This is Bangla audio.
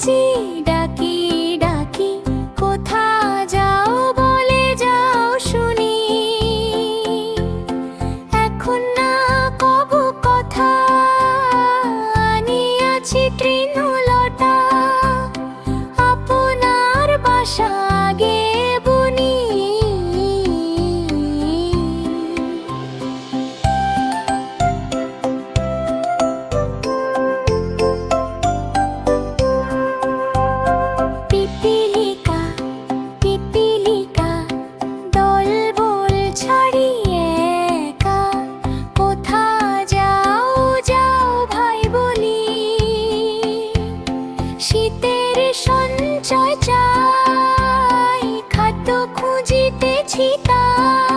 চি সঞ্চয় চাই খাদ্য খুঁজিতেছি তাই।